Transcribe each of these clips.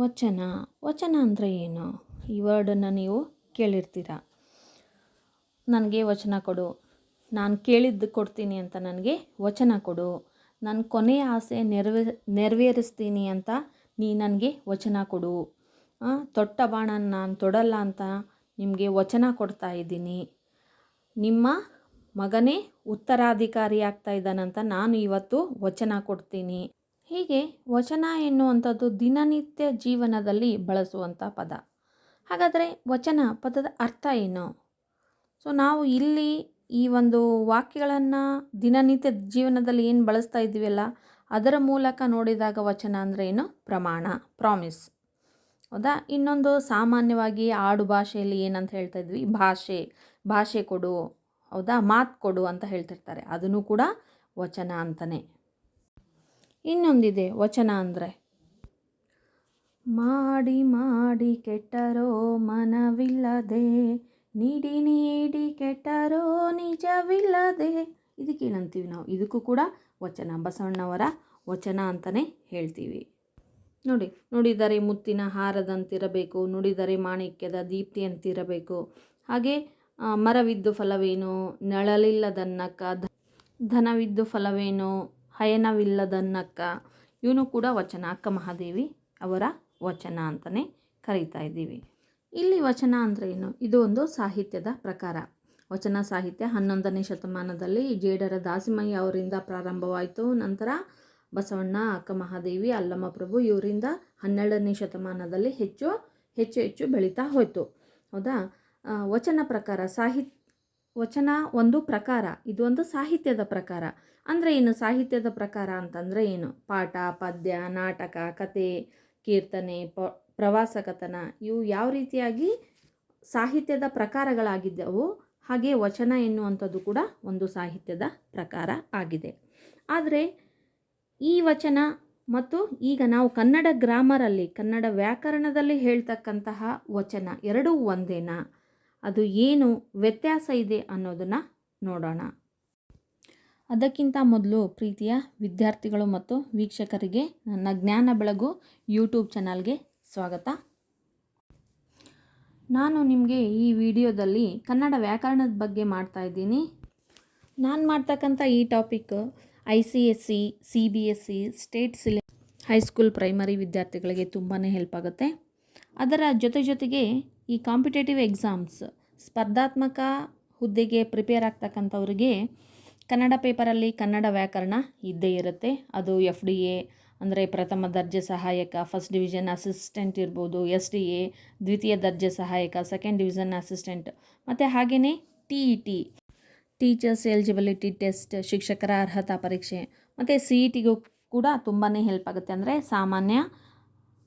ವಚನ ವಚನ ಅಂದರೆ ಏನು? ಈ ವರ್ಡನ್ನು ನೀವು ಕೇಳಿರ್ತೀರ? ನನಗೆ ವಚನ ಕೊಡು. ನಾನು ಕೇಳಿದ್ದು ಕೊಡ್ತೀನಿ ಅಂತ ನನಗೆ ವಚನ ಕೊಡು. ನನ್ನ ಕೊನೆಯ ಆಸೆ ನೆರವೇ, ನೆರವೇರಿಸ್ತೀನಿ ಅಂತ ನೀ ನನಗೆ ವಚನ ಕೊಡು. ತೊಟ್ಟ ಬಾಣ ನಾನು ತೊಡಲ್ಲ ಅಂತ ನಿಮಗೆ ವಚನ ಕೊಡ್ತಾ ಇದ್ದೀನಿ. ನಿಮ್ಮ ಮಗನೇ ಉತ್ತರಾಧಿಕಾರಿ ಆಗ್ತಾ ಇದ್ದಾನಂತ ನಾನು ಇವತ್ತು ವಚನ ಕೊಡ್ತೀನಿ. ಹೀಗೆ ವಚನ ಎನ್ನುವಂಥದ್ದು ದಿನನಿತ್ಯ ಜೀವನದಲ್ಲಿ ಬಳಸುವಂಥ ಪದ. ಹಾಗಾದರೆ ವಚನ ಪದದ ಅರ್ಥ ಏನು? ಸೊ, ನಾವು ಇಲ್ಲಿ ಈ ಒಂದು ವಾಕ್ಯಗಳನ್ನು ದಿನನಿತ್ಯ ಜೀವನದಲ್ಲಿ ಏನು ಬಳಸ್ತಾ ಇದ್ದೀವಲ್ಲ, ಅದರ ಮೂಲಕ ನೋಡಿದಾಗ ವಚನ ಅಂದರೆ ಏನು? ಪ್ರಮಾಣ ಪ್ರಾಮಿಸ್ ಹೌದಾ? ಇನ್ನೊಂದು ಸಾಮಾನ್ಯವಾಗಿ ಆಡು ಭಾಷೆಯಲ್ಲಿ ಏನಂತ ಹೇಳ್ತಾ ಇದ್ವಿ? ಭಾಷೆ ಭಾಷೆ ಕೊಡು, ಹೌದಾ? ಮಾತು ಕೊಡು ಅಂತ ಹೇಳ್ತಿರ್ತಾರೆ. ಅದನ್ನು ಕೂಡ ವಚನ ಅಂತಲೇ ಇನ್ನೊಂದಿದೆ ವಚನ ಅಂದರೆ. ಮಾಡಿ ಮಾಡಿ ಕೆಟ್ಟರೋ ಮನವಿಲ್ಲದೆ, ನೀಡಿ ನೀಡಿ ಕೆಟ್ಟರೋ ನಿಜವಿಲ್ಲದೆ. ಇದಕ್ಕೆ ಏನಂತೀವಿ ನಾವು? ಇದಕ್ಕೂ ಕೂಡ ವಚನ. ಬಸವಣ್ಣವರ ವಚನ ಅಂತಲೇ ಹೇಳ್ತೀವಿ. ನೋಡಿ, ನುಡಿದರೆ ಮುತ್ತಿನ ಹಾರದಂತಿರಬೇಕು, ನುಡಿದರೆ ಮಾಣಿಕ್ಯದ ದೀಪ್ತಿಯಂತಿರಬೇಕು. ಹಾಗೆ ಮರವಿದ್ದು ಫಲವೇನು ನಳಲಿಲ್ಲದನ್ನಕ್ಕ ಧನವಿದ್ದು ಫಲವೇನು ಹಯನವಿಲ್ಲದನ್ನಕ್ಕ ಇವನು ಕೂಡ ವಚನ. ಅಕ್ಕ ಮಹಾದೇವಿ ಅವರ ವಚನ ಅಂತಲೇ ಕರೀತಾ ಇದ್ದೀವಿ. ಇಲ್ಲಿ ವಚನ ಅಂದರೆ ಏನು? ಇದು ಒಂದು ಸಾಹಿತ್ಯದ ಪ್ರಕಾರ. ವಚನ ಸಾಹಿತ್ಯ ಹನ್ನೊಂದನೇ ಶತಮಾನದಲ್ಲಿ ಜೇಡರ ದಾಸಿಮಯ್ಯ ಅವರಿಂದ ಪ್ರಾರಂಭವಾಯಿತು. ನಂತರ ಬಸವಣ್ಣ, ಅಕ್ಕ ಮಹಾದೇವಿ, ಅಲ್ಲಮ್ಮ ಪ್ರಭು ಇವರಿಂದ ಹನ್ನೆರಡನೇ ಶತಮಾನದಲ್ಲಿ ಹೆಚ್ಚು ಹೆಚ್ಚು ಹೆಚ್ಚು ಬೆಳೀತಾ ಹೋಯಿತು. ಹೌದಾ? ವಚನ ಪ್ರಕಾರ ಸಾಹಿತ್ಯ ವಚನ ಒಂದು ಪ್ರಕಾರ, ಇದು ಒಂದು ಸಾಹಿತ್ಯದ ಪ್ರಕಾರ. ಅಂದರೆ ಏನು? ಸಾಹಿತ್ಯದ ಪ್ರಕಾರ ಅಂತಂದರೆ ಏನು? ಪಾಠ, ಪದ್ಯ, ನಾಟಕ, ಕತೆ, ಕೀರ್ತನೆ, ಪ, ಪ್ರವಾಸ ಕಥನ, ಇವು ಯಾವ ರೀತಿಯಾಗಿ ಸಾಹಿತ್ಯದ ಪ್ರಕಾರಗಳಾಗಿದ್ದವು ಹಾಗೆ ವಚನ ಎನ್ನುವಂಥದ್ದು ಕೂಡ ಒಂದು ಸಾಹಿತ್ಯದ ಪ್ರಕಾರ ಆಗಿದೆ. ಆದರೆ ಈ ವಚನ ಮತ್ತು ಈಗ ನಾವು ಕನ್ನಡ ಗ್ರಾಮರಲ್ಲಿ, ಕನ್ನಡ ವ್ಯಾಕರಣದಲ್ಲಿ ಹೇಳ್ತಕ್ಕಂತಹ ವಚನ ಎರಡೂ ಒಂದೇನಾ? ಅದು ಏನು ವ್ಯತ್ಯಾಸ ಇದೆ ಅನ್ನೋದನ್ನು ನೋಡೋಣ. ಅದಕ್ಕಿಂತ ಮೊದಲು ಪ್ರೀತಿಯ ವಿದ್ಯಾರ್ಥಿಗಳು ಮತ್ತು ವೀಕ್ಷಕರಿಗೆ ನನ್ನ ಜ್ಞಾನ ಬೆಳಗು ಯೂಟ್ಯೂಬ್ ಚಾನಲ್ಗೆ ಸ್ವಾಗತ. ನಾನು ನಿಮಗೆ ಈ ವಿಡಿಯೋದಲ್ಲಿ ಕನ್ನಡ ವ್ಯಾಕರಣದ ಬಗ್ಗೆ ಮಾಡ್ತಾ ಇದ್ದೀನಿ. ನಾನು ಮಾಡ್ತಕ್ಕಂಥ ಈ topic I C S C C B S C state ಸಿಲೆ high school primary ವಿದ್ಯಾರ್ಥಿಗಳಿಗೆ ತುಂಬಾ ಹೆಲ್ಪ್ ಆಗುತ್ತೆ. ಅದರ ಜೊತೆ ಜೊತೆಗೆ ಈ ಕಾಂಪಿಟೇಟಿವ್ ಎಕ್ಸಾಮ್ಸ್ ಸ್ಪರ್ಧಾತ್ಮಕ ಹುದ್ದೆಗೆ ಪ್ರಿಪೇರ್ ಆಗ್ತಕ್ಕಂಥವ್ರಿಗೆ ಕನ್ನಡ ಪೇಪರಲ್ಲಿ ಕನ್ನಡ ವ್ಯಾಕರಣ ಇದ್ದೇ ಇರುತ್ತೆ. ಅದು ಎಫ್ ಡಿ ಎ ಅಂದರೆ ಪ್ರಥಮ ದರ್ಜೆ ಸಹಾಯಕ ಫಸ್ಟ್ ಡಿವಿಷನ್ ಅಸಿಸ್ಟೆಂಟ್ ಇರ್ಬೋದು ಎಸ್ ಡಿ ಎ ದ್ವಿತೀಯ ದರ್ಜೆ ಸಹಾಯಕ ಸೆಕೆಂಡ್ ಡಿವಿಷನ್ ಅಸಿಸ್ಟೆಂಟ್ ಮತ್ತು ಹಾಗೆಯೇ T E T teachers eligibility test ಶಿಕ್ಷಕರ ಅರ್ಹತಾ ಪರೀಕ್ಷೆ ಮತ್ತು ಸಿ ಇ ಟಿಗೂ ಕೂಡ ತುಂಬಾ ಹೆಲ್ಪ್ ಆಗುತ್ತೆ. ಅಂದರೆ ಸಾಮಾನ್ಯ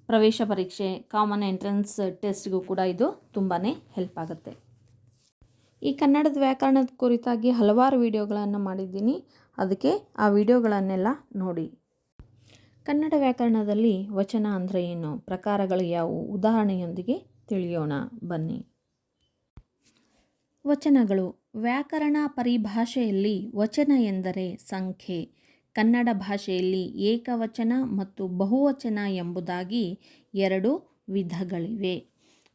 ಪ್ರವೇಶ ಪರೀಕ್ಷೆ ಕಾಮನ್ ಎಂಟ್ರೆನ್ಸ್ ಟೆಸ್ಟ್ಗೂ ಕೂಡ ಇದು ತುಂಬಾ ಹೆಲ್ಪ್ ಆಗುತ್ತೆ. ಈ ಕನ್ನಡದ ವ್ಯಾಕರಣದ ಕುರಿತಾಗಿ ಹಲವಾರು ವಿಡಿಯೋಗಳನ್ನು ಮಾಡಿದ್ದೀನಿ. ಅದಕ್ಕೆ ಆ ವಿಡಿಯೋಗಳನ್ನೆಲ್ಲ ನೋಡಿ. ಕನ್ನಡ ವ್ಯಾಕರಣದಲ್ಲಿ ವಚನ ಅಂದರೆ ಏನು? ಪ್ರಕಾರಗಳು ಯಾವುವು? ಉದಾಹರಣೆಯೊಂದಿಗೆ ತಿಳಿಯೋಣ. ಬನ್ನಿ. ವಚನಗಳು. ವ್ಯಾಕರಣ ಪರಿಭಾಷೆಯಲ್ಲಿ ವಚನ ಎಂದರೆ ಸಂಖ್ಯೆ. ಕನ್ನಡ ಭಾಷೆಯಲ್ಲಿ ಏಕವಚನ ಮತ್ತು ಬಹುವಚನ ಎಂಬುದಾಗಿ ಎರಡು ವಿಧಗಳಿವೆ.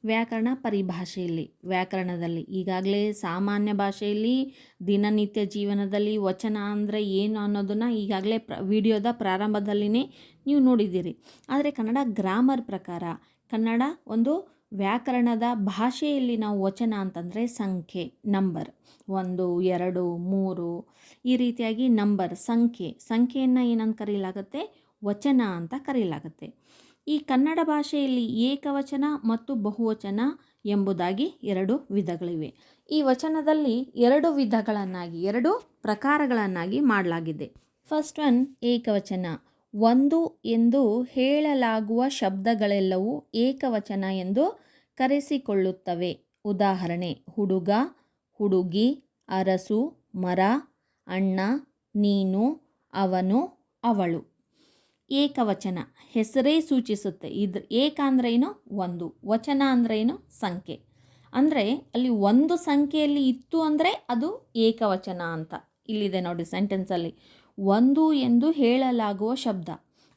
ವ್ಯಾಕರಣ ಪರಿಭಾಷೆಯಲ್ಲಿ, ವ್ಯಾಕರಣದಲ್ಲಿ ಈಗಾಗಲೇ ಸಾಮಾನ್ಯ ಭಾಷೆಯಲ್ಲಿ ದಿನನಿತ್ಯ ಜೀವನದಲ್ಲಿ ವಚನ ಅಂದರೆ ಏನು ಅನ್ನೋದನ್ನು ಈಗಾಗಲೇ ಪ್ರ, ವಿಡಿಯೋದ ಪ್ರಾರಂಭದಲ್ಲಿನೇ ನೀವು ನೋಡಿದ್ದೀರಿ. ಆದರೆ ಕನ್ನಡ ಗ್ರಾಮರ್ ಪ್ರಕಾರ ಕನ್ನಡ ಒಂದು ವ್ಯಾಕರಣದ ಭಾಷೆಯಲ್ಲಿ ನಾವು ವಚನ ಅಂತಂದರೆ ಸಂಖ್ಯೆ ನಂಬರ್ ಒಂದು, ಎರಡು, ಮೂರು. ಈ ರೀತಿಯಾಗಿ ನಂಬರ್ ಸಂಖ್ಯೆ. ಸಂಖ್ಯೆಯನ್ನು ಏನಂತ ಕರೆಯಲಾಗುತ್ತೆ ವಚನ ಅಂತ ಕರೆಯಲಾಗುತ್ತೆ ಈ ಕನ್ನಡ ಭಾಷೆಯಲ್ಲಿ ಏಕವಚನ ಮತ್ತು ಬಹುವಚನ ಎಂಬುದಾಗಿ ಎರಡು ವಿಧಗಳಿವೆ. ಈ ವಚನದಲ್ಲಿ ಎರಡು ವಿಧಗಳನ್ನಾಗಿ, ಎರಡು ಪ್ರಕಾರಗಳನ್ನಾಗಿ ಮಾಡಲಾಗಿದೆ. ಫಸ್ಟ್ ಒನ್ ಏಕವಚನ. ಒಂದು ಎಂದು ಹೇಳಲಾಗುವ ಶಬ್ದಗಳೆಲ್ಲವೂ ಏಕವಚನ ಎಂದು ಕರೆಸಿಕೊಳ್ಳುತ್ತವೆ. ಉದಾಹರಣೆ, ಹುಡುಗ, ಹುಡುಗಿ, ಅರಸು, ಮರ, ಅಣ್ಣ, ನೀನು, ಅವನು, ಅವಳು. ಏಕವಚನ, ಹೆಸರೇ ಸೂಚಿಸುತ್ತೆ. ಇದ್ರ, ಏಕ ಅಂದ್ರೆ ಏನು? ಒಂದು. ವಚನ ಅಂದ್ರೆ ಏನು? ಸಂಖ್ಯೆ. ಅಂದರೆ ಅಲ್ಲಿ ಒಂದು ಸಂಖ್ಯೆಯಲ್ಲಿ ಇತ್ತು ಅಂದರೆ ಅದು ಏಕವಚನ ಅಂತ. ಇಲ್ಲಿದೆ ನೋಡಿ ಸೆಂಟೆನ್ಸಲ್ಲಿ ಒಂದು ಎಂದು ಹೇಳಲಾಗುವ ಶಬ್ದ.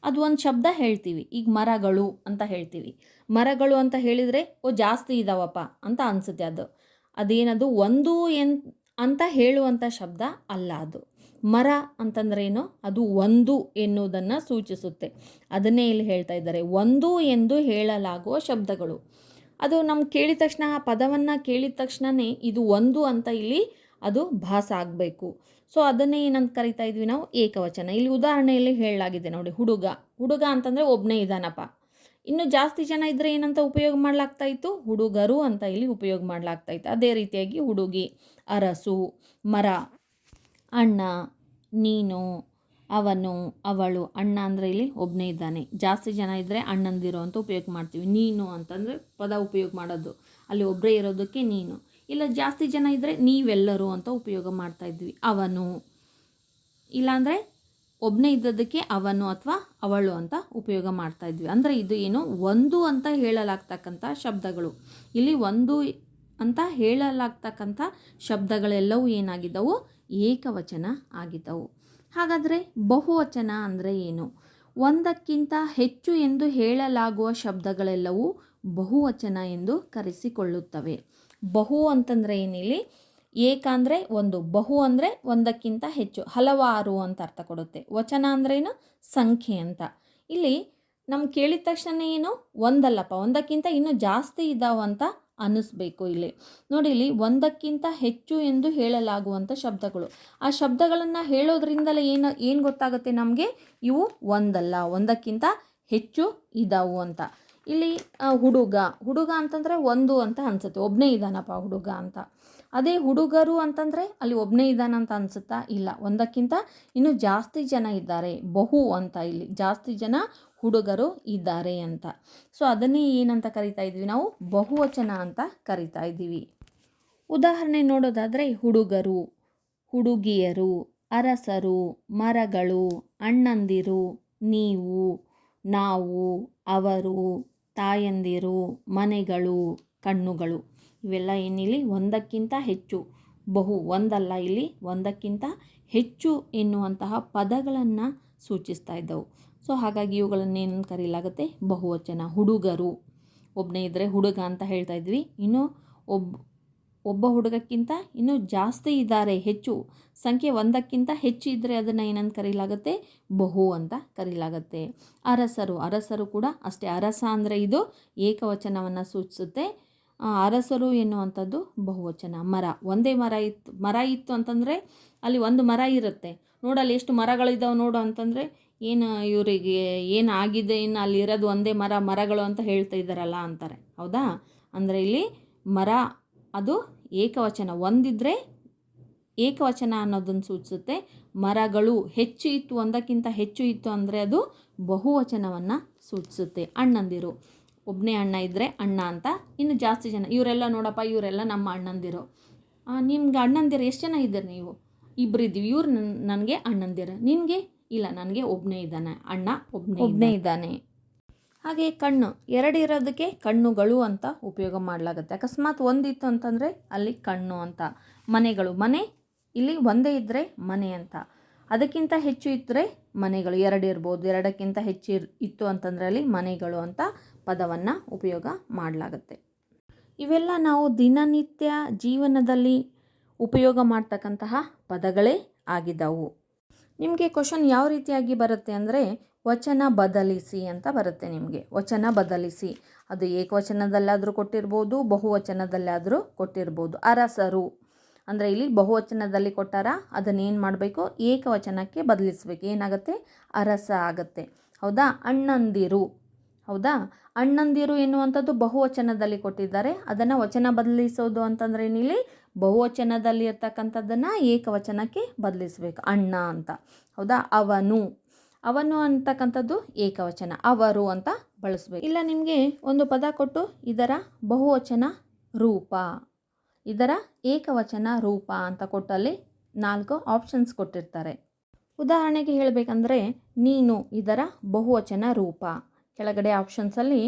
ಅದು ಒಂದು ಶಬ್ದ ಹೇಳ್ತೀವಿ. ಈಗ ಮರಗಳು ಅಂತ ಹೇಳ್ತೀವಿ. ಮರಗಳು ಅಂತ ಹೇಳಿದರೆ, ಓ, ಜಾಸ್ತಿ ಇದ್ದಾವಪ್ಪ ಅಂತ ಅನಿಸುತ್ತೆ ಅದು. ಅದೇನದು? ಒಂದು ಎನ್, ಅಂತ ಹೇಳುವಂಥ ಶಬ್ದ ಅಲ್ಲ ಅದು. ಮರ ಅಂತಂದ್ರೇನು? ಅದು ಒಂದು ಎನ್ನುವುದನ್ನು ಸೂಚಿಸುತ್ತೆ. ಅದನ್ನೇ ಇಲ್ಲಿ ಹೇಳ್ತಾ ಇದ್ದಾರೆ. ಒಂದು ಎಂದು ಹೇಳಲಾಗುವ ಶಬ್ದಗಳು. ಅದು ನಮ್ಗೆ ಕೇಳಿದ ತಕ್ಷಣ, ಆ ಪದವನ್ನು ಕೇಳಿದ ತಕ್ಷಣವೇ ಇದು ಒಂದು ಅಂತ ಇಲ್ಲಿ ಅದು ಭಾಸ ಆಗಬೇಕು. ಸೊ, ಅದನ್ನೇ ಏನಂತ ಕರಿತಾ ಇದ್ವಿ ನಾವು? ಏಕವಚನ. ಇಲ್ಲಿ ಉದಾಹರಣೆಯಲ್ಲಿ ಹೇಳಲಾಗಿದೆ ನೋಡಿ, ಹುಡುಗ. ಹುಡುಗ ಅಂತಂದರೆ ಒಬ್ಬನೇ ಇದ್ದಾನಪ್ಪ ಇನ್ನು ಜಾಸ್ತಿ ಜನ ಇದ್ದರೆ ಏನಂತ ಉಪಯೋಗ ಮಾಡಲಾಗ್ತಾ ಇತ್ತು? ಹುಡುಗರು ಅಂತ ಇಲ್ಲಿ ಉಪಯೋಗ ಮಾಡಲಾಗ್ತಾ ಇತ್ತು. ಅದೇ ರೀತಿಯಾಗಿ ಹುಡುಗಿ, ಅರಸು, ಮರ, ಅಣ್ಣ, ನೀನು, ಅವನು, ಅವಳು, ಅಣ್ಣ ಅಂದರೆ ಇಲ್ಲಿ ಒಬ್ಬನೇ ಇದ್ದಾನೆ. ಜಾಸ್ತಿ ಜನ ಇದ್ದರೆ ಅಣ್ಣಂದಿರು ಅಂತ ಉಪಯೋಗ ಮಾಡ್ತೀವಿ. ನೀನು ಅಂತಂದರೆ ಪದ ಉಪಯೋಗ ಮಾಡೋದು. ಅಲ್ಲಿ ಒಬ್ಬರೇ ಇರೋದಕ್ಕೆ ನೀನು. ಇಲ್ಲ ಜಾಸ್ತಿ ಜನ ಇದ್ದರೆ ನೀವೆಲ್ಲರೂ ಅಂತ ಉಪಯೋಗ ಮಾಡ್ತಾ ಇದ್ವಿ. ಅವನು, ಇಲ್ಲಾಂದರೆ ಒಬ್ಬನೇ ಇದ್ದದಕ್ಕೆ ಅವನು ಅಥವಾ ಅವಳು ಅಂತ ಉಪಯೋಗ ಮಾಡ್ತಾ ಇದ್ವಿ. ಅಂದರೆ ಇದು ಏನು? ಒಂದು ಅಂತ ಹೇಳಲಾಗ್ತಕ್ಕಂಥ ಶಬ್ದಗಳು. ಇಲ್ಲಿ ಒಂದು ಅಂತ ಹೇಳಲಾಗ್ತಕ್ಕಂಥ ಶಬ್ದಗಳೆಲ್ಲವೂ ಏನಾಗಿದ್ದವು? ಏಕವಚನ ಆಗಿದ್ದವು. ಹಾಗಾದರೆ ಬಹುವಚನ ಅಂದರೆ ಏನು? ಒಂದಕ್ಕಿಂತ ಹೆಚ್ಚು ಎಂದು ಹೇಳಲಾಗುವ ಶಬ್ದಗಳೆಲ್ಲವೂ ಬಹುವಚನ ಎಂದು ಕರೆಸಿಕೊಳ್ಳುತ್ತವೆ. ಬಹು ಅಂತಂದರೆ ಏನಿಲ್ಲಿ? ಏಕ ಅಂದರೆ ಒಂದು, ಬಹು ಅಂದರೆ ಒಂದಕ್ಕಿಂತ ಹೆಚ್ಚು, ಹಲವಾರು ಅಂತ ಅರ್ಥ ಕೊಡುತ್ತೆ. ವಚನ ಅಂದ್ರೇನು ಸಂಖ್ಯೆ ಅಂತ. ಇಲ್ಲಿ ನಮ್ಗೆ ಕೇಳಿದ ತಕ್ಷಣ ಏನು? ಒಂದಲ್ಲಪ್ಪ, ಒಂದಕ್ಕಿಂತ ಇನ್ನೂ ಜಾಸ್ತಿ ಇದ್ದಾವಂತ ಅನ್ನಿಸ್ಬೇಕು ಇಲ್ಲಿ. ನೋಡಿ, ಇಲ್ಲಿ ಒಂದಕ್ಕಿಂತ ಹೆಚ್ಚು ಎಂದು ಹೇಳಲಾಗುವಂಥ ಶಬ್ದಗಳು. ಆ ಶಬ್ದಗಳನ್ನು ಹೇಳೋದ್ರಿಂದಲೇ ಏನು ಏನು ಗೊತ್ತಾಗುತ್ತೆ ನಮಗೆ? ಇವು ಒಂದಲ್ಲ, ಒಂದಕ್ಕಿಂತ ಹೆಚ್ಚು ಇದಾವು ಅಂತ. ಇಲ್ಲಿ ಹುಡುಗ ಹುಡುಗ ಅಂತಂದರೆ ಒಂದು ಅಂತ ಅನಿಸುತ್ತೆ. ಒಬ್ಬನೇ ಇದ್ದಾನಪ್ಪ ಹುಡುಗ ಅಂತ. ಅದೇ ಹುಡುಗರು ಅಂತಂದರೆ ಅಲ್ಲಿ ಒಬ್ಬನೇ ಇದ್ದಾನಂತ ಅನಿಸುತ್ತಾ? ಇಲ್ಲ. ಒಂದಕ್ಕಿಂತ ಇನ್ನೂ ಜಾಸ್ತಿ ಜನ ಇದ್ದಾರೆ. ಬಹು ಅಂತ ಇಲ್ಲಿ. ಜಾಸ್ತಿ ಜನ ಹುಡುಗರು ಇದ್ದಾರೆ ಅಂತ. ಸೊ ಅದನ್ನೇ ಏನಂತ ಕರಿತಾ ಇದ್ವಿ ನಾವು? ಬಹುವಚನ ಅಂತ ಕರಿತಾ ಇದ್ದೀವಿ. ಉದಾಹರಣೆ ನೋಡೋದಾದರೆ ಹುಡುಗರು, ಹುಡುಗಿಯರು, ಅರಸರು, ಮರಗಳು, ಅಣ್ಣಂದಿರು, ನೀವು, ನಾವು, ಅವರು, ತಾಯಂದಿರು, ಮನೆಗಳು, ಕಣ್ಣುಗಳು. ಇವೆಲ್ಲ ಏನಿಲ್ಲಿ? ಒಂದಕ್ಕಿಂತ ಹೆಚ್ಚು. ಬಹು, ಒಂದಲ್ಲ ಇಲ್ಲಿ, ಒಂದಕ್ಕಿಂತ ಹೆಚ್ಚು ಎನ್ನುವಂತಹ ಪದಗಳನ್ನು ಸೂಚಿಸ್ತಾ ಇದ್ದವು. ಸೊ, ಹಾಗಾಗಿ ಇವುಗಳನ್ನು ಏನಂತ ಕರೀಲಾಗುತ್ತೆ? ಬಹುವಚನ, ಹುಡುಗರು. ಒಬ್ಬನೇ ಇದ್ದರೆ ಹುಡುಗ ಅಂತ ಹೇಳ್ತಾ ಇದ್ವಿ. ಇನ್ನು ಒಬ್ಬ ಒಬ್ಬ ಹುಡುಗಕ್ಕಿಂತ ಇನ್ನೂ ಜಾಸ್ತಿ ಇದ್ದಾರೆ, ಹೆಚ್ಚು. ಸಂಖ್ಯೆ ಒಂದಕ್ಕಿಂತ ಹೆಚ್ಚು ಇದ್ದರೆ ಅದನ್ನು ಏನಂತ ಕರೀಲಾಗುತ್ತೆ? ಬಹು ಅಂತ ಕರೀಲಾಗುತ್ತೆ. ಅರಸರು ಅರಸರು ಕೂಡ ಅಷ್ಟೇ. ಅರಸ ಅಂದರೆ ಇದು ಏಕವಚನವನ್ನು ಸೂಚಿಸುತ್ತೆ. ಅರಸರು ಎನ್ನುವಂಥದ್ದು ಬಹುವಚನ. ಮರ. ಒಂದೇ ಮರ ಇತ್ತು. ಮರ ಇತ್ತು ಅಂತಂದರೆ ಅಲ್ಲಿ ಒಂದು ಮರ ಇರುತ್ತೆ. ನೋಡಲ್ಲಿ ಎಷ್ಟು ಮರಗಳಿದ್ದಾವೆ ನೋಡು ಅಂತಂದರೆ ಏನು ಇವರಿಗೆ ಏನು ಆಗಿದೆ, ಇನ್ನು ಅಲ್ಲಿ ಇರೋದು ಒಂದೇ ಮರ, ಮರಗಳು ಅಂತ ಹೇಳ್ತಾ ಇದ್ದಾರಲ್ಲ ಅಂತಾರೆ. ಹೌದಾ? ಅಂದರೆ ಇಲ್ಲಿ ಮರ ಅದು ಏಕವಚನ. ಒಂದಿದ್ರೆ ಏಕವಚನ ಅನ್ನೋದನ್ನು ಸೂಚಿಸುತ್ತೆ. ಮರಗಳು ಹೆಚ್ಚು ಇತ್ತು ಒಂದಕ್ಕಿಂತ ಹೆಚ್ಚು ಇತ್ತು ಅಂದರೆ ಅದು ಬಹುವಚನವನ್ನು ಸೂಚಿಸುತ್ತೆ. ಅಣ್ಣಂದಿರು ಒಬ್ಬನೇ ಅಣ್ಣ ಇದ್ದರೆ ಅಣ್ಣ ಅಂತ. ಇನ್ನು ಜಾಸ್ತಿ ಜನ, ಇವರೆಲ್ಲ ನೋಡಪ್ಪ, ಇವರೆಲ್ಲ ನಮ್ಮ ಅಣ್ಣಂದಿರು. ನಿಮ್ಗೆ ಅಣ್ಣಂದಿರು ಎಷ್ಟು ಜನ ಇದ್ದೀರಿ ನೀವು? ಇಬ್ಬರು ಇದ್ದೀವಿ. ಇವ್ರು ನನಗೆ ಅಣ್ಣಂದಿರು. ನಿನಗೆ? ಇಲ್ಲ, ನನಗೆ ಒಬ್ಬನೇ ಇದ್ದಾನೆ. ಅಣ್ಣ ಒಬ್ಬನೇ ಒಬ್ಬನೇ ಇದ್ದಾನೆ. ಹಾಗೆ ಕಣ್ಣು, ಎರಡು ಇರೋದಕ್ಕೆ ಕಣ್ಣುಗಳು ಅಂತ ಉಪಯೋಗ ಮಾಡಲಾಗುತ್ತೆ. ಅಕಸ್ಮಾತ್ ಒಂದಿತ್ತು ಅಂತಂದರೆ ಅಲ್ಲಿ ಕಣ್ಣು ಅಂತ. ಮನೆಗಳು, ಮನೆ ಇಲ್ಲಿ ಒಂದೇ ಇದ್ದರೆ ಮನೆ ಅಂತ. ಅದಕ್ಕಿಂತ ಹೆಚ್ಚು ಇದ್ದರೆ ಮನೆಗಳು. ಎರಡು ಇರ್ಬೋದು. ಎರಡಕ್ಕಿಂತ ಹೆಚ್ಚು ಇತ್ತು ಅಂತಂದರೆ ಅಲ್ಲಿ ಮನೆಗಳು ಅಂತ ಪದವನ್ನು ಉಪಯೋಗ ಮಾಡಲಾಗುತ್ತೆ. ಇವೆಲ್ಲ ನಾವು ದಿನನಿತ್ಯ ಜೀವನದಲ್ಲಿ ಉಪಯೋಗ ಮಾಡ್ತಕ್ಕಂತಹ ಪದಗಳೇ ಆಗಿದ್ದವು ನಿಮಗೆ ಕ್ವಶನ್ ಯಾವ ರೀತಿಯಾಗಿ ಬರುತ್ತೆ ಅಂದರೆ, ವಚನ ಬದಲಿಸಿ ಅಂತ ಬರುತ್ತೆ ನಿಮಗೆ. ವಚನ ಬದಲಿಸಿ. ಅದು ಏಕವಚನದಲ್ಲಾದರೂ ಕೊಟ್ಟಿರ್ಬೋದು, ಬಹುವಚನದಲ್ಲಾದರೂ ಕೊಟ್ಟಿರ್ಬೋದು. ಅರಸರು. ಅಂದರೆ ಇಲ್ಲಿ ಬಹುವಚನದಲ್ಲಿ ಕೊಟ್ಟಾರ, ಅದನ್ನೇನು ಮಾಡಬೇಕು? ಏಕವಚನಕ್ಕೆ ಬದಲಿಸ್ಬೇಕು. ಏನಾಗುತ್ತೆ? ಅರಸ ಆಗುತ್ತೆ. ಹೌದಾ? ಅಣ್ಣಂದಿರು. ಹೌದಾ? ಅಣ್ಣಂದಿರು ಎನ್ನುವಂಥದ್ದು ಬಹುವಚನದಲ್ಲಿ ಕೊಟ್ಟಿದ್ದಾರೆ. ಅದನ್ನು ವಚನ ಬದಲಿಸೋದು ಅಂತಂದರೆ ಏನಿಲ್ಲಿ? ಬಹುವಚನದಲ್ಲಿ ಇರ್ತಕ್ಕಂಥದ್ದನ್ನು ಏಕವಚನಕ್ಕೆ ಬದಲಿಸಬೇಕು. ಅಣ್ಣ ಅಂತ. ಹೌದಾ? ಅವನು. ಅವನು ಅಂತಕ್ಕಂಥದ್ದು ಏಕವಚನ. ಅವರು ಅಂತ ಬಳಸಬೇಕು. ಇಲ್ಲ, ನಿಮಗೆ ಒಂದು ಪದ ಕೊಟ್ಟು ಇದರ ಬಹುವಚನ ರೂಪ. ಇದರ ಏಕವಚನ ರೂಪ ಅಂತ ಕೊಟ್ಟಲ್ಲಿ ನಾಲ್ಕು ಆಪ್ಷನ್ಸ್ ಕೊಟ್ಟಿರ್ತಾರೆ. ಉದಾಹರಣೆಗೆ ಹೇಳಬೇಕಂದ್ರೆ ನೀನು ಇದರ ಬಹುವಚನ ರೂಪ. ಕೆಳಗಡೆ ಆಪ್ಷನ್ಸಲ್ಲಿ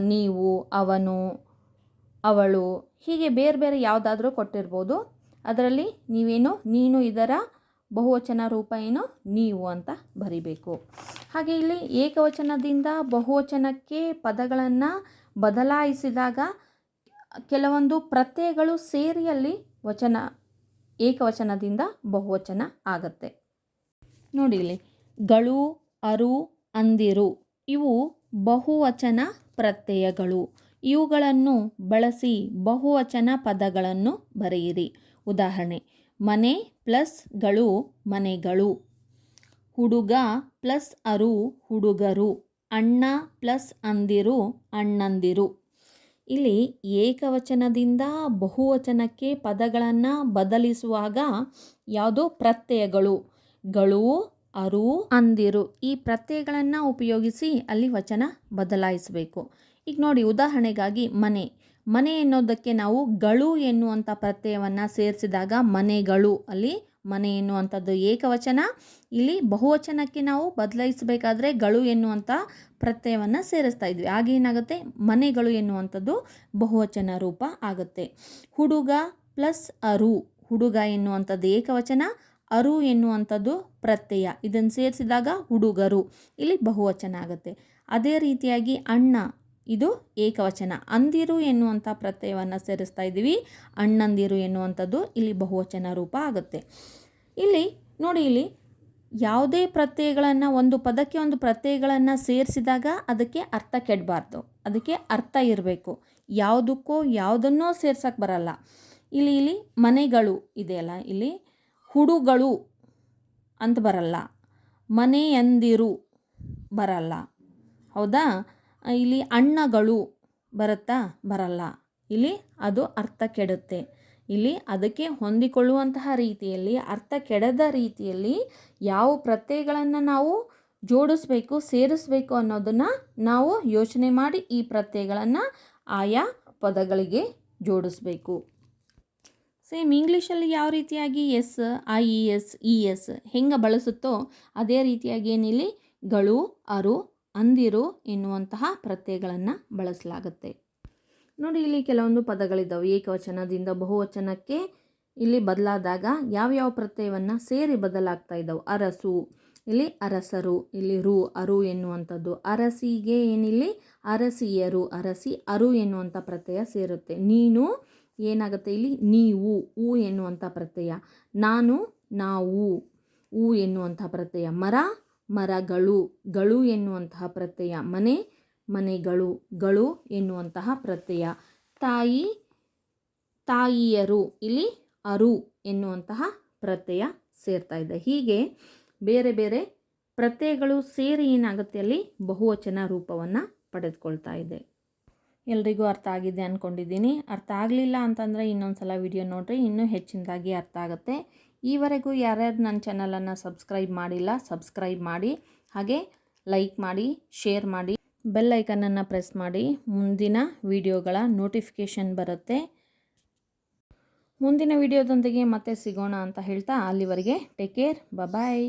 ನೀವು, ಅವನು, ಅವಳು ಹೀಗೆ ಬೇರೆ ಬೇರೆ ಯಾವುದಾದ್ರೂ ಕೊಟ್ಟಿರ್ಬೋದು. ಅದರಲ್ಲಿ ನೀವೇನು, ನೀನು ಇದರ ಬಹುವಚನ ರೂಪ ಏನು, ನೀವು ಅಂತ ಬರಿಬೇಕು. ಹಾಗೆ ಇಲ್ಲಿ ಏಕವಚನದಿಂದ ಬಹುವಚನಕ್ಕೆ ಪದಗಳನ್ನು ಬದಲಾಯಿಸಿದಾಗ ಕೆಲವೊಂದು ಪ್ರತ್ಯಯಗಳು ಸೇರಿಯಲ್ಲಿ ವಚನ, ಏಕವಚನದಿಂದ ಬಹುವಚನ ಆಗತ್ತೆ. ನೋಡಿ ಇಲ್ಲಿ, ಗಳು, ಅರು, ಅಂದಿರು. ಇವು ಬಹುವಚನ ಪ್ರತ್ಯಯಗಳು. ಇವುಗಳನ್ನು ಬಳಸಿ ಬಹುವಚನ ಪದಗಳನ್ನು ಬರೆಯಿರಿ. ಉದಾಹರಣೆ, ಮನೆ ಪ್ಲಸ್ಗಳು ಮನೆಗಳು. ಹುಡುಗ ಪ್ಲಸ್ ಅರು ಹುಡುಗರು. ಅಣ್ಣ ಪ್ಲಸ್ ಅಂದಿರು ಅಣ್ಣಂದಿರು. ಇಲ್ಲಿ ಏಕವಚನದಿಂದ ಬಹುವಚನಕ್ಕೆ ಪದಗಳನ್ನು ಬದಲಿಸುವಾಗ ಯಾವುದೋ ಪ್ರತ್ಯಯಗಳು. ಗಳು ಅರು ಅಂದಿರು. ಈ ಪ್ರತ್ಯಯಗಳನ್ನು ಉಪಯೋಗಿಸಿ ಅಲ್ಲಿ ವಚನ ಬದಲಾಯಿಸಬೇಕು. ಈಗ ನೋಡಿ ಉದಾಹರಣೆಗಾಗಿ ಮನೆ. ಮನೆ ಎನ್ನೋದಕ್ಕೆ ನಾವು ಗಳು ಎನ್ನುವಂಥ ಪ್ರತ್ಯಯವನ್ನು ಸೇರಿಸಿದಾಗ ಮನೆಗಳು. ಅಲ್ಲಿ ಮನೆ ಎನ್ನುವಂಥದ್ದು ಏಕವಚನ. ಇಲ್ಲಿ ಬಹುವಚನಕ್ಕೆ ನಾವು ಬದಲಾಯಿಸಬೇಕಾದ್ರೆ ಗಳು ಎನ್ನುವಂಥ ಪ್ರತ್ಯಯವನ್ನು ಸೇರಿಸ್ತಾ ಇದ್ವಿ. ಏನಾಗುತ್ತೆ? ಮನೆಗಳು ಎನ್ನುವಂಥದ್ದು ಬಹುವಚನ ರೂಪ ಆಗುತ್ತೆ. ಹುಡುಗ ಪ್ಲಸ್ ಅರು. ಹುಡುಗ ಎನ್ನುವಂಥದ್ದು ಏಕವಚನ. ಅರು ಎನ್ನುವಂಥದ್ದು ಪ್ರತ್ಯಯ. ಇದನ್ನು ಸೇರಿಸಿದಾಗ ಹುಡುಗರು. ಇಲ್ಲಿ ಬಹುವಚನ ಆಗುತ್ತೆ. ಅದೇ ರೀತಿಯಾಗಿ ಅಣ್ಣ, ಇದು ಏಕವಚನ. ಅಂದಿರು ಎನ್ನುವಂಥ ಪ್ರತ್ಯಯವನ್ನು ಸೇರಿಸ್ತಾ ಇದ್ದೀವಿ. ಅಣ್ಣಂದಿರು ಎನ್ನುವಂಥದ್ದು ಇಲ್ಲಿ ಬಹುವಚನ ರೂಪ ಆಗುತ್ತೆ. ಇಲ್ಲಿ, ನೋಡಿ ಇಲ್ಲಿ, ಯಾವುದೇ ಪ್ರತ್ಯಯಗಳನ್ನು, ಒಂದು ಪದಕ್ಕೆ ಒಂದು ಪ್ರತ್ಯಯಗಳನ್ನು ಸೇರಿಸಿದಾಗ ಅದಕ್ಕೆ ಅರ್ಥ ಕೆಡಬಾರ್ದು. ಅದಕ್ಕೆ ಅರ್ಥ ಇರಬೇಕು. ಯಾವುದಕ್ಕೋ ಯಾವುದನ್ನೋ ಸೇರ್ಸಕ್ಕೆ ಬರಲ್ಲ. ಇಲ್ಲಿ ಇಲ್ಲಿ ಮನೆಗಳು ಇದೆಯಲ್ಲ, ಇಲ್ಲಿ ಹುಡುಗಳು ಅಂತ ಬರಲ್ಲ. ಮನೆಯಂದಿರು ಬರಲ್ಲ. ಹೌದಾ? ಇಲ್ಲಿ ಅಣ್ಣಗಳು ಬರುತ್ತಾ? ಬರಲ್ಲ. ಇಲ್ಲಿ ಅದು ಅರ್ಥ ಕೆಡುತ್ತೆ. ಇಲ್ಲಿ ಅದಕ್ಕೆ ಹೊಂದಿಕೊಳ್ಳುವಂತಹ ರೀತಿಯಲ್ಲಿ, ಅರ್ಥ ಕೆಡದ ರೀತಿಯಲ್ಲಿ ಯಾವ ಪ್ರತ್ಯಯಗಳನ್ನು ನಾವು ಜೋಡಿಸ್ಬೇಕು, ಸೇರಿಸ್ಬೇಕು ಅನ್ನೋದನ್ನು ನಾವು ಯೋಚನೆ ಮಾಡಿ ಈ ಪ್ರತ್ಯಯಗಳನ್ನು ಆಯಾ ಪದಗಳಿಗೆ ಜೋಡಿಸ್ಬೇಕು. ಸೇಮ್ ಇಂಗ್ಲೀಷಲ್ಲಿ ಯಾವ ರೀತಿಯಾಗಿ S I E S E S ಹೆಂಗೆ ಬಳಸುತ್ತೋ ಅದೇ ರೀತಿಯಾಗಿ ಏನಿಲ್ಲಿ? ಗಳು, ಅರು, ಅಂದಿರು ಎನ್ನುವಂತಹ ಪ್ರತ್ಯಯಗಳನ್ನು ಬಳಸಲಾಗುತ್ತೆ. ನೋಡಿ ಇಲ್ಲಿ ಕೆಲವೊಂದು ಪದಗಳಿದ್ದಾವೆ. ಏಕವಚನದಿಂದ ಬಹುವಚನಕ್ಕೆ ಇಲ್ಲಿ ಬದಲಾದಾಗ ಯಾವ್ಯಾವ ಪ್ರತ್ಯಯವನ್ನು ಸೇರಿ ಬದಲಾಗ್ತಾ ಇದ್ದಾವೆ? ಅರಸು, ಇಲ್ಲಿ ಅರಸರು, ಇಲ್ಲಿ ರು, ಅರು ಎನ್ನುವಂಥದ್ದು. ಅರಸಿಗೆ ಏನಿಲ್ಲಿ? ಅರಸಿಯರು, ಅರಸಿ ಅರು ಎನ್ನುವಂಥ ಪ್ರತ್ಯಯ ಸೇರುತ್ತೆ. ನೀನು ಏನಾಗುತ್ತೆ ಇಲ್ಲಿ? ನೀವು, ಊ ಎನ್ನುವಂಥ ಪ್ರತ್ಯಯ. ನಾನು, ನಾವು, ಊ ಎನ್ನುವಂಥ ಪ್ರತ್ಯಯ. ಮರ, ಮರಗಳು. ಗಳು ಎನ್ನುವಂತಹ ಪ್ರತ್ಯಯ. ಮನೆ, ಮನೆಗಳು. ಗಳು ಎನ್ನುವಂತಹ ಪ್ರತ್ಯಯ. ತಾಯಿ, ತಾಯಿಯರು. ಇಲ್ಲಿ ಅರು ಎನ್ನುವಂತಹ ಪ್ರತ್ಯಯ ಸೇರ್ತಾ ಇದೆ. ಹೀಗೆ ಬೇರೆ ಬೇರೆ ಪ್ರತ್ಯಯಗಳು ಸೇರಿ ಏನಾಗುತ್ತೆ ಅಲ್ಲಿ? ಬಹುವಚನ ರೂಪವನ್ನು ಪಡೆದುಕೊಳ್ತಾ ಇದೆ. ಎಲ್ರಿಗೂ ಅರ್ಥ ಆಗಿದೆ ಅಂದ್ಕೊಂಡಿದ್ದೀನಿ ಅರ್ಥ ಆಗಲಿಲ್ಲ ಅಂತಂದರೆ ಇನ್ನೊಂದು ಸಲ ವಿಡಿಯೋ ನೋಡಿರಿ, ಇನ್ನೂ ಹೆಚ್ಚಿನದಾಗಿ ಅರ್ಥ ಆಗುತ್ತೆ. ಈವರೆಗೂ ಯಾರ್ಯಾರು ನನ್ನ ಚಾನಲನ್ನು ಸಬ್ಸ್ಕ್ರೈಬ್ ಮಾಡಿಲ್ಲ, ಸಬ್ಸ್ಕ್ರೈಬ್ ಮಾಡಿ, ಹಾಗೆ ಲೈಕ್ ಮಾಡಿ, ಶೇರ್ ಮಾಡಿ, ಬೆಲ್ ಐಕನನ್ನು ಪ್ರೆಸ್ ಮಾಡಿ. ಮುಂದಿನ ವಿಡಿಯೋಗಳ ನೋಟಿಫಿಕೇಷನ್ ಬರುತ್ತೆ. ಮುಂದಿನ ವಿಡಿಯೋದೊಂದಿಗೆ ಮತ್ತೆ ಸಿಗೋಣ ಅಂತ ಹೇಳ್ತಾ ಅಲ್ಲಿವರೆಗೆ. Take care bye